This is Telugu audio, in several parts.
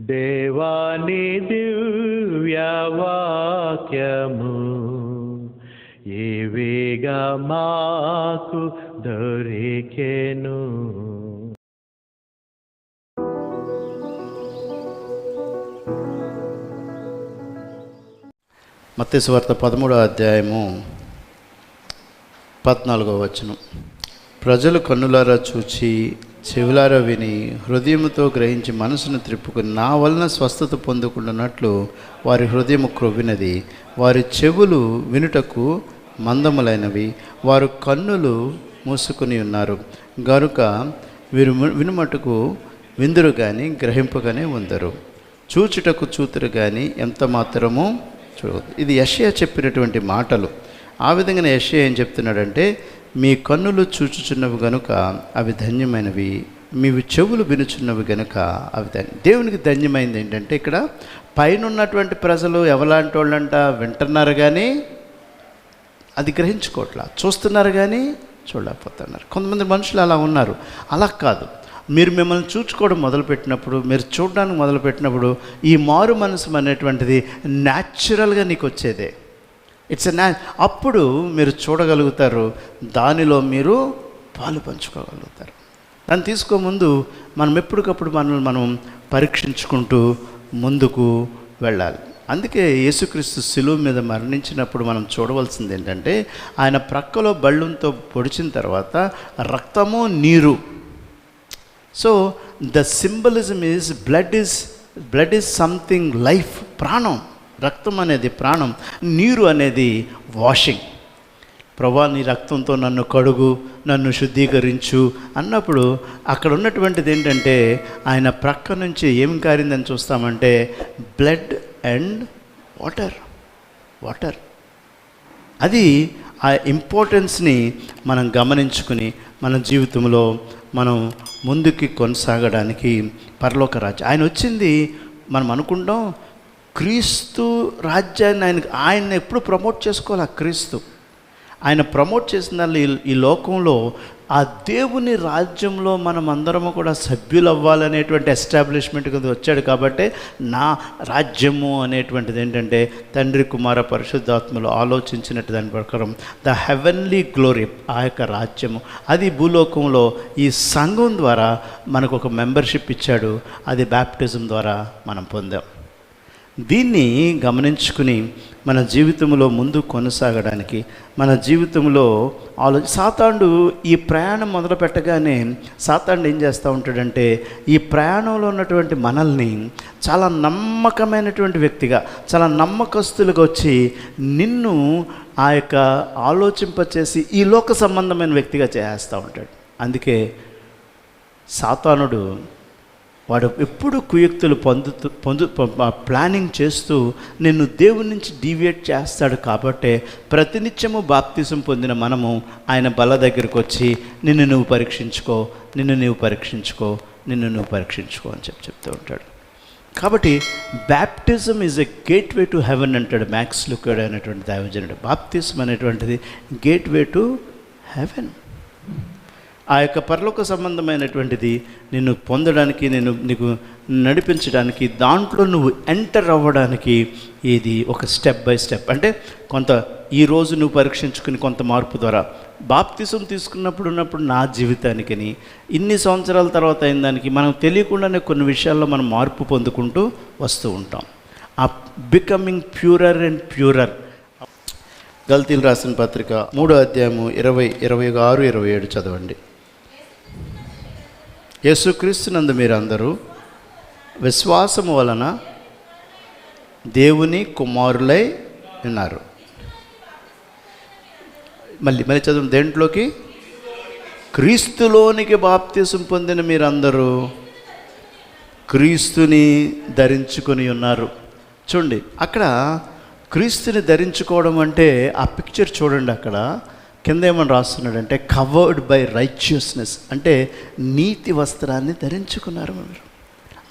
దేవాని దివ్యవాక్యము ఏవేగా మాకు దొరికెను. మత్తయి వార్త పదమూడో అధ్యాయము పద్నాలుగో వచనం. ప్రజలు కన్నులారా చూచి చెవులారా విని హృదయముతో గ్రహించి మనసును త్రిప్పుకుని నా వలన స్వస్థత పొందుకుంటున్నట్లు వారి హృదయము క్రొవ్వినది. వారి చెవులు వినుటకు మందములైనవి. వారు కన్నులు మూసుకుని ఉన్నారు. గనుక వీరు వినుమటకు వినుమటుకు విందురు కానీ గ్రహింపగానే ఉందరు. చూచుటకు చూతురు కానీ ఎంత మాత్రము చూడదు ఇది యషయా చెప్పినటువంటి మాటలు. ఆ విధంగా యషయా ఏం చెప్తున్నాడంటే మీ కన్నులు చూచుచున్నవి గనుక అవి ధన్యమైనవి. మీ చెవులు వినుచున్నవి గనుక అవి ధన్య దేవునికి ధన్యమైంది ఏంటంటే ఇక్కడ పైన ఉన్నటువంటి ప్రజలు ఎవలాంటి వాళ్ళంట వింటున్నారు కానీ అది గ్రహించుకోవట్లా చూస్తున్నారు కానీ చూడలేకపోతున్నారు. కొంతమంది మనుషులు అలా ఉన్నారు. అలా కాదు. మీరు మిమ్మల్ని చూచుకోవడం మొదలుపెట్టినప్పుడు మీరు చూడడానికి మొదలుపెట్టినప్పుడు ఈ మారు మనసు అనేటువంటిది న్యాచురల్గా నీకు వచ్చేదే ఇట్స్ నా అప్పుడు మీరు చూడగలుగుతారు దానిలో మీరు పాలు పంచుకోగలుగుతారు. దాన్ని తీసుకోముందు మనం ఎప్పటికప్పుడు మనల్ని మనం పరీక్షించుకుంటూ ముందుకు వెళ్ళాలి. అందుకే యేసుక్రీస్తు శిలువ మీద మరణించినప్పుడు మనం చూడవలసింది ఏంటంటే ఆయన ప్రక్కలో బళ్ళంతో పొడిచిన తర్వాత రక్తము నీరు. So the symbolism is blood is blood is something life ప్రాణం. రక్తం అనేది ప్రాణం నీరు అనేది వాషింగ్ ప్రభా నీ రక్తంతో నన్ను కడుగు నన్ను శుద్ధీకరించు అన్నప్పుడు అక్కడ ఉన్నటువంటిది ఏంటంటే ఆయన ప్రక్క నుంచి ఏం కారిందని చూస్తామంటే బ్లడ్ అండ్ వాటర్ వాటర్ అది ఆ ఇంపార్టెన్స్ని మనం గమనించుకుని మన జీవితంలో మనం ముందుకి కొనసాగడానికి పరలోక రాజ్యం. ఆయన వచ్చింది మనం అనుకుంటాం క్రీస్తు రాజ్యాన్ని ఆయన ఆయన ఎప్పుడు ప్రమోట్ చేసుకోవాలి? ఆ క్రీస్తు. ఆయన ప్రమోట్ చేసిన దానిలో ఈ- ఈ లోకంలో ఆ దేవుని రాజ్యంలో మనం అందరము కూడా సభ్యులు అవ్వాలనేటువంటి ఎస్టాబ్లిష్మెంట్ కింద వచ్చాడు కాబట్టి నా రాజ్యము అనేటువంటిది ఏంటంటే తండ్రి కుమార పరిశుద్ధాత్మలు ఆలోచించినట్టు దాని ప్రకారం ద హెవెన్లీ గ్లోరీ ఆ యొక్క రాజ్యము. అది భూలోకంలో ఈ సంఘం ద్వారా మనకు ఒక మెంబర్షిప్ ఇచ్చాడు. అది బ్యాప్టిజం ద్వారా మనం పొందాం. దీన్ని గమనించుకుని మన జీవితంలో ముందు కొనసాగడానికి మన జీవితంలో ఆలో సాతాండు ఈ ప్రయాణం మొదలు పెట్టగానే సాతాండు ఏం చేస్తూ ఉంటాడంటే ఈ ప్రయాణంలో ఉన్నటువంటి మనల్ని చాలా నమ్మకమైనటువంటి వ్యక్తిగా చాలా నమ్మకస్తులుగా వచ్చి నిన్ను ఆ యొక్క ఆలోచింపచేసి ఈ లోక సంబంధమైన వ్యక్తిగా చేస్తూ ఉంటాడు. అందుకే సాతానుడు వాడు ఎప్పుడు కుయుక్తులు పొందుతూ పొందు ప్లానింగ్ చేస్తూ నిన్ను దేవుని నుంచి డీవియేట్ చేస్తాడు కాబట్టే ప్రతినిత్యము బాప్తిజం పొందిన మనము ఆయన బల దగ్గరికి వచ్చి నిన్ను నువ్వు పరీక్షించుకో నిన్ను నువ్వు పరీక్షించుకో నిన్ను నువ్వు పరీక్షించుకో అని చెప్పి చెప్తూ ఉంటాడు. కాబట్టి baptism is a gateway to heaven అంటాడు మ్యాక్స్ లుక్కడ్ అనేటువంటి దైవజనుడు. బాప్తిజం అనేటువంటిది గేట్ వే టు హెవెన్. ఆ యొక్క పరలోక సంబంధమైనటువంటిది నిన్ను పొందడానికి నేను నీకు నడిపించడానికి దాంట్లో నువ్వు ఎంటర్ అవ్వడానికి ఇది ఒక స్టెప్ బై స్టెప్. అంటే కొంత ఈ రోజు నువ్వు పరీక్షించుకుని కొంత మార్పు ద్వారా బాప్తిసం తీసుకున్నప్పుడు ఉన్నప్పుడు నా జీవితానికని ఇన్ని సంవత్సరాల తర్వాత అయిన దానికి మనం తెలియకుండానే కొన్ని విషయాల్లో మనం మార్పు పొందుకుంటూ వస్తూ ఉంటాం. ఆ బికమింగ్ ప్యూరర్ అండ్ ప్యూరర్ గల్తీలు రాసిన పత్రిక మూడో అధ్యాయము ఇరవై ఇరవై ఆరు ఇరవై ఏడు చదవండి. యేసుక్రీస్తునందు మీరందరూ విశ్వాసము వలన దేవుని కుమారులై ఉన్నారు. మళ్ళీ మళ్ళీ చదువు దేంట్లోకి? క్రీస్తులోనికి బాప్తీసం పొందిన మీరందరూ క్రీస్తుని ధరించుకొని ఉన్నారు. చూడండి అక్కడ క్రీస్తుని ధరించుకోవడం అంటే ఆ పిక్చర్ చూడండి అక్కడ. కింద ఏమని రాస్తున్నాడంటే కవర్డ్ బై రైచియస్నెస్ అంటే నీతి వస్త్రాన్ని ధరించుకున్నారు మీరు.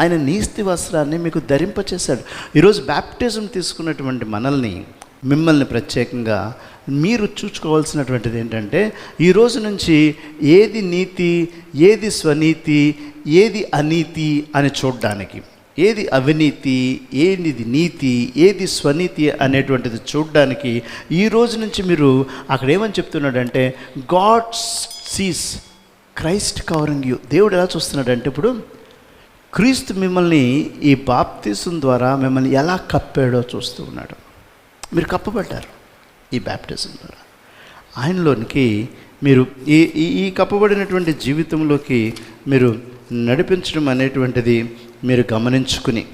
ఆయన నీతి వస్త్రాన్ని మీకు ధరింపచేశాడు. ఈరోజు బ్యాప్టిజం తీసుకున్నటువంటి మనల్ని మిమ్మల్ని ప్రత్యేకంగా మీరు చూసుకోవాల్సినటువంటిది ఏంటంటే ఈ రోజు నుంచి ఏది నీతి ఏది స్వనీతి ఏది అనీతి అని చూడడానికి. ఏది అవినీతి ఏది నీతి ఏది స్వనీతి అనేటువంటిది చూడడానికి ఈ రోజు నుంచి మీరు అక్కడ ఏమని చెప్తున్నాడంటే God sees Christ covering you. దేవుడు ఎలా చూస్తున్నాడంటే ఇప్పుడు క్రీస్తు మిమ్మల్ని ఈ బాప్తిజం ద్వారా మిమ్మల్ని ఎలా కప్పాడో చూస్తూ ఉన్నాడు. మీరు కప్పబడ్డారు ఈ బ్యాప్టిజం ద్వారా. ఆయనలోనికి మీరు ఈ ఈ ఈ కప్పబడినటువంటి జీవితంలోకి మీరు నడిపించడం అనేటువంటిది మీరు గమనించుకుని.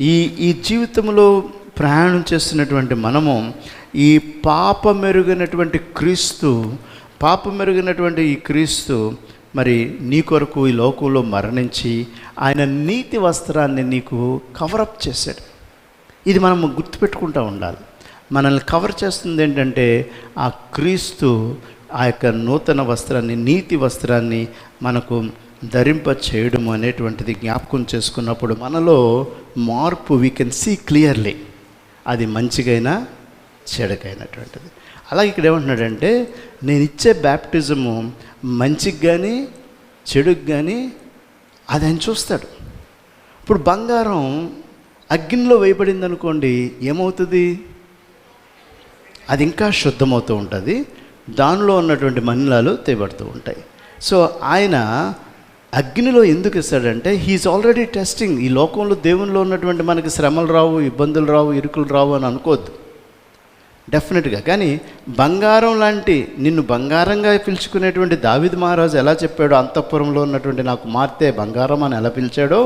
ఈ ఈ జీవితంలో ప్రయాణం చేస్తున్నటువంటి మనము ఈ పాప మెరుగైనటువంటి క్రీస్తు పాప మెరుగైనటువంటి ఈ క్రీస్తు మరి నీ కొరకు ఈ లోకంలో మరణించి ఆయన నీతి వస్త్రాన్ని నీకు కవరప్ చేశాడు. ఇది మనము గుర్తుపెట్టుకుంటూ ఉండాలి. మనల్ని కవర్ చేస్తుంది ఏంటంటే ఆ క్రీస్తు ఆ యొక్క నూతన వస్త్రాన్ని నీతి వస్త్రాన్ని మనకు ధరింప చేయడం అనేటువంటిది జ్ఞాపకం చేసుకున్నప్పుడు మనలో మార్పు వీ కెన్ సీ క్లియర్లీ అది మంచిగైనా చెడకైనటువంటిది. అలాగే ఇక్కడ ఏమంటున్నాడంటే నేను ఇచ్చే బ్యాప్టిజము మంచికి కానీ చెడుకు కానీ అది ఆయన చూస్తాడు. ఇప్పుడు బంగారం అగ్నిలో వేయబడింది అనుకోండి ఏమవుతుంది? అది ఇంకా శుద్ధమవుతూ ఉంటుంది. దానిలో ఉన్నటువంటి మనిలాలు తీయబడుతూ ఉంటాయి. సో ఆయన అగ్నిలో ఎందుకు ఇస్తాడంటే హీఈస్ ఆల్రెడీ టెస్టింగ్ ఈ లోకంలో దేవునిలో ఉన్నటువంటి మనకి శ్రమలు రావు ఇబ్బందులు రావు ఇరుకులు రావు అని అనుకోవద్దు. డెఫినెట్గా కానీ బంగారం లాంటి నిన్ను బంగారంగా పిలుచుకునేటువంటి దావిద్ మహారాజు ఎలా చెప్పాడో అంతఃపురంలో ఉన్నటువంటి నాకు మార్తే బంగారం అని ఎలా పిలిచాడో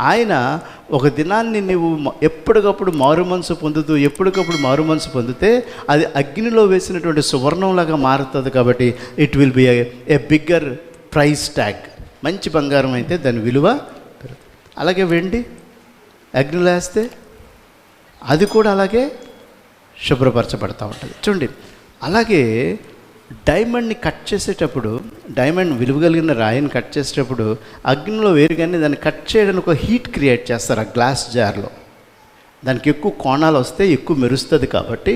ఆయన ఒక దినాన్ని నువ్వు ఎప్పటికప్పుడు మారు మనసు పొందుతూ ఎప్పటికప్పుడు మారు మనసు పొందితే అది అగ్నిలో వేసినటువంటి సువర్ణంలాగా మారుతుంది కాబట్టి it will be a bigger price tag మంచి బంగారం అయితే దాని విలువ అలాగే వెండి అగ్నిలో వేస్తే అది కూడా అలాగే శుభ్రపరచబడతా ఉంటుంది. చూడండి అలాగే డైమండ్ని కట్ చేసేటప్పుడు డైమండ్ విలువ కలిగిన రాయిని కట్ చేసేటప్పుడు అగ్నిలో వేరు కానీ దాన్ని కట్ చేయడానికి ఒక హీట్ క్రియేట్ చేస్తారు ఆ గ్లాస్ జార్లో. దానికి ఎక్కువ కోణాలు వస్తే ఎక్కువ మెరుస్తుంది కాబట్టి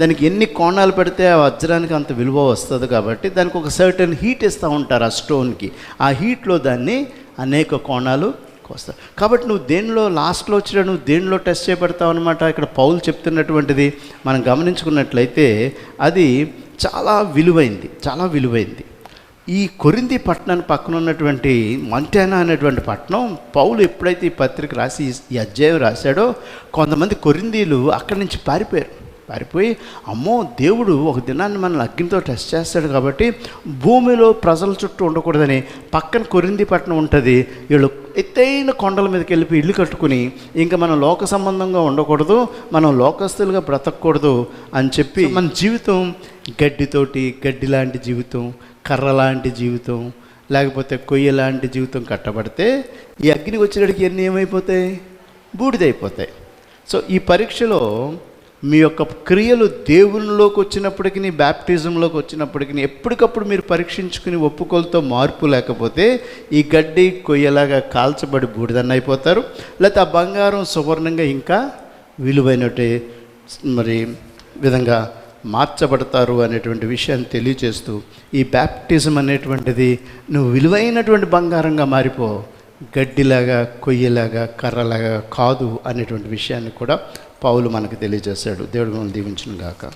దానికి ఎన్ని కోణాలు పెడితే ఆ వజ్రానికి అంత విలువ వస్తుంది కాబట్టి దానికి ఒక సర్టన్ హీట్ ఇస్తూ ఉంటారు ఆ స్టోన్కి ఆ హీట్లో దాన్ని అనేక కోణాలు వస్తాయి కాబట్టి నువ్వు దేనిలో లాస్ట్లో వచ్చిన నువ్వు దేనిలో టెస్ట్ చేయబడతావు అనమాట ఇక్కడ పౌలు చెప్తున్నటువంటిది మనం గమనించుకున్నట్లయితే అది చాలా విలువైంది చాలా విలువైంది. ఈ కొరింది పట్టణాన్ని పక్కన ఉన్నటువంటి మంటానా అనేటువంటి పట్టణం పౌలు ఎప్పుడైతే ఈ పత్రిక రాసి ఈ అధ్యాయం రాశాడో కొంతమంది కొరిందీలు అక్కడి నుంచి పారిపోయారు. పారిపోయి అమ్మో దేవుడు ఒక దినాన్ని మనల్ని అగ్నితో టెస్ట్ చేస్తాడు కాబట్టి భూమిలో ప్రజల చుట్టూ ఉండకూడదని పక్కన కొరింది పట్టణం ఉంటుంది వీళ్ళు ఎత్తైన కొండల మీదకి వెళ్ళిపోయి ఇల్లు కట్టుకుని ఇంకా మనం లోక సంబంధంగా ఉండకూడదు మనం లోకస్తులుగా బ్రతకూడదు అని చెప్పి మన జీవితం గడ్డితోటి గడ్డి లాంటి జీవితం కర్ర లాంటి జీవితం లేకపోతే కొయ్య లాంటి జీవితం కట్టబడితే ఈ అగ్నికి వచ్చినడికి ఎన్ని ఏమైపోతాయి? బూడిదైపోతాయి. సో ఈ పరీక్షలో మీ యొక్క క్రియలు దేవునిలోకి వచ్చినప్పటికీ బ్యాప్టిజంలోకి వచ్చినప్పటికీ ఎప్పటికప్పుడు మీరు పరీక్షించుకుని ఒప్పుకోలతో మార్పు లేకపోతే ఈ గడ్డి కొయ్యలాగా కాల్చబడి బూడిదన్న అయిపోతారు. లేకపోతే ఆ బంగారం సువర్ణంగా ఇంకా విలువైనటి మరి విధంగా మార్చబడతారు అనేటువంటి విషయాన్ని తెలియచేస్తూ ఈ బ్యాప్టిజం అనేటువంటిది నువ్వు విలువైనటువంటి బంగారంగా మారిపో గడ్డిలాగా కొయ్యలాగా కర్రలాగా కాదు అనేటువంటి విషయాన్ని కూడా పౌలు మనకు తెలియజేశాడు. దేవుడు మనం దీవించిన గాక